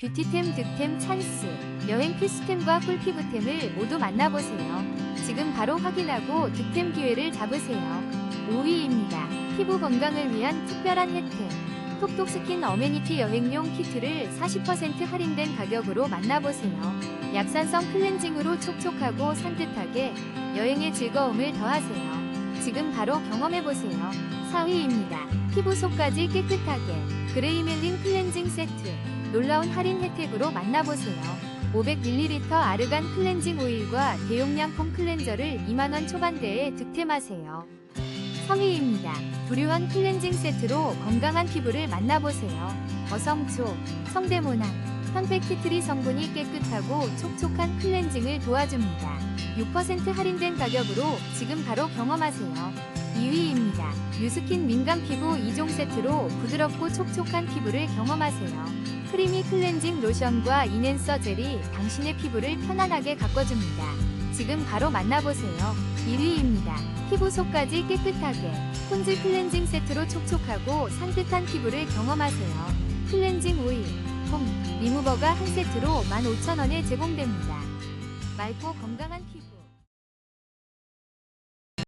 뷰티템, 득템, 찬스, 여행 필수템과 꿀피부템을 모두 만나보세요. 지금 바로 확인하고 득템 기회를 잡으세요. 5위입니다. 피부 건강을 위한 특별한 혜택. 톡톡 스킨 어메니티 여행용 키트를 40% 할인된 가격으로 만나보세요. 약산성 클렌징으로 촉촉하고 산뜻하게 여행의 즐거움을 더하세요. 지금 바로 경험해보세요. 4위입니다. 피부 속까지 깨끗하게 그레이멜린 클렌징 세트 놀라운 할인 혜택으로 만나보세요. 500ml 아르간 클렌징 오일과 대용량 폼 클렌저를 2만원 초반대에 득템하세요. 3위입니다. 두류한 클렌징 세트로 건강한 피부를 만나보세요. 어성초, 성대모난, 편백티트리 성분이 깨끗하고 촉촉한 클렌징을 도와줍니다. 6% 할인된 가격으로 지금 바로 경험하세요. 2위입니다. 뉴스킨 민감 피부 2종 세트로 부드럽고 촉촉한 피부를 경험하세요. 크리미 클렌징 로션과 이넨서 젤이 당신의 피부를 편안하게 가꿔줍니다. 지금 바로 만나보세요. 1위입니다. 피부 속까지 깨끗하게 폰즈 클렌징 세트로 촉촉하고 산뜻한 피부를 경험하세요. 클렌징 오일, 폼, 리무버가 한 세트로 15,000원에 제공됩니다. 맑고 건강한 피부